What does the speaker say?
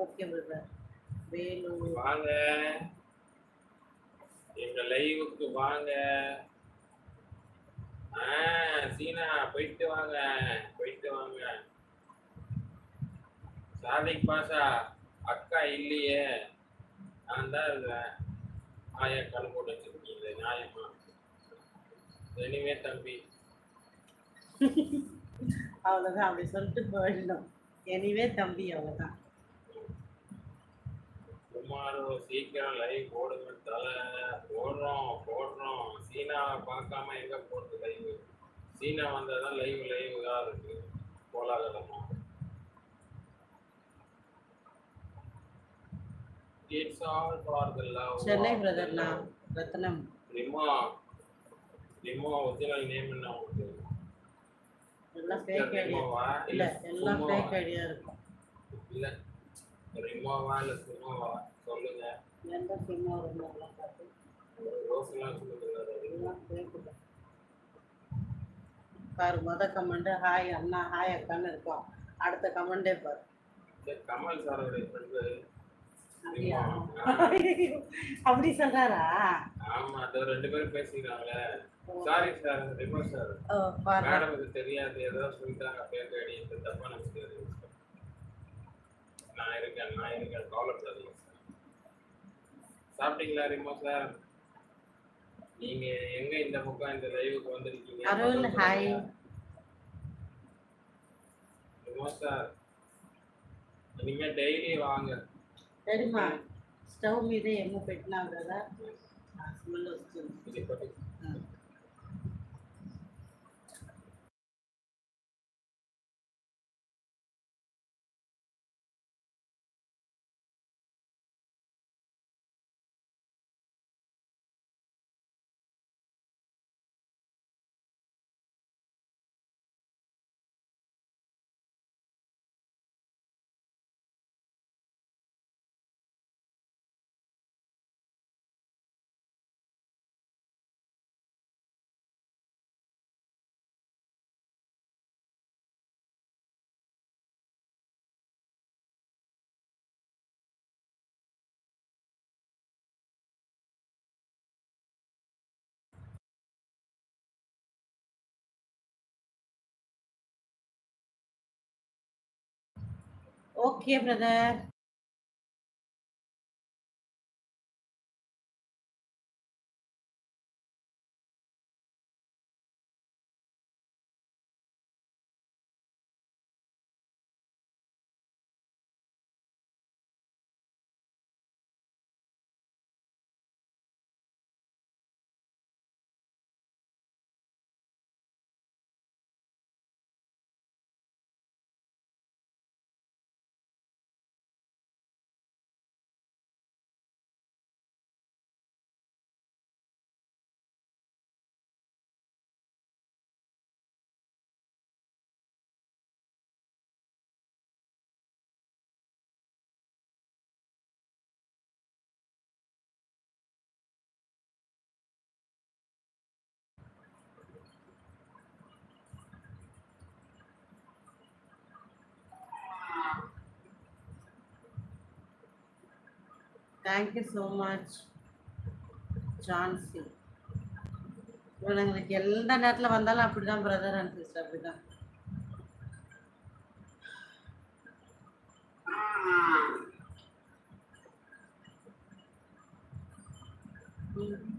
Okay brother. Vellore வாங்க. எங்க லைவுக்கு வாங்க. சீனா போயிட்டு வாங்க. போயிட்டு வாங்க. சாதிக் பாஷா அக்கா இல்லையே. நான் தான் இருக்கிறேன் ஆயா கண் போட்டு வச்சிருக்கீங்க நியாயமா? இனிமே தம்பி. அவ்வளோதான் அப்படி சொல்லிட்டு போயிடணும். எனிவே தம்பி அவ்வளோதான் குமாரோ சீக்கிரம் லைவ் போடுங்க தலை போடுறோம் போடுறோம். சீனாவை பார்க்காம எங்க போடுறது லைவ் சீனா வந்தாதான் லைவ் லைவ் தான் இருக்கு. கோலாகலமா? It's all for the love Chennai பிரதர்னா Ratnam. Remo Remo original name என்ன உங்களுக்கு எல்லாம் ஃபேக் ஐடியா. ரிமோவா இல்ல எல்லாம் சுமோவா? ஃபேக் ஐடியா இருக்கும். இல்ல. ரிமோவா இல்ல சுமோவா சொல்லுங்க. எந்த சினிமா ரொம்ப நல்லா பார்த்து. ரோஸ்லாம் சொல்லுங்க. பாரு மொத கமெண்ட் ஹாய் அண்ணா ஹாய் அக்கான்னு இருக்கும் அடுத்த கமெண்டே பாரு. கமல் சாரோட ஃப்ரெண்டு? அப்படி சொல்றாரா ஆமா அதோ ரெண்டு பேரும் பேசிக்கிறாங்களே. சாரி சார் ரிமோ சார் பாரு மேடமுக்கு தெரியாது ஏதோ சொல்லிட்டாங்க பேர் ஐடி இந்த தப்பா நினைச்சிட்டு நான் இருக்கேன் நான் இருக்கேன் கவலைப்படாதீங்க சார் சாப்பிட்டீங்களா ரிமோ சார் நீங்க எங்க இந்த பக்கம் இந்த லைவுக்கு வந்திருக்கீங்க அருள் ஹாய் ரிமோ சார் இனிமே டெய்லி வாங்க தெரியுமா ஸ்டவ் மீதே எம்ம పెట్టినా కదా స్మెల్ వస్తుంది okay brother thank you so much Jhansi எங்களுக்கு எந்த நேரத்தில் வந்தாலும் அப்படி தான் பிரதர் அண்ட் சிஸ்டர் அப்படி தான் Mm-hmm.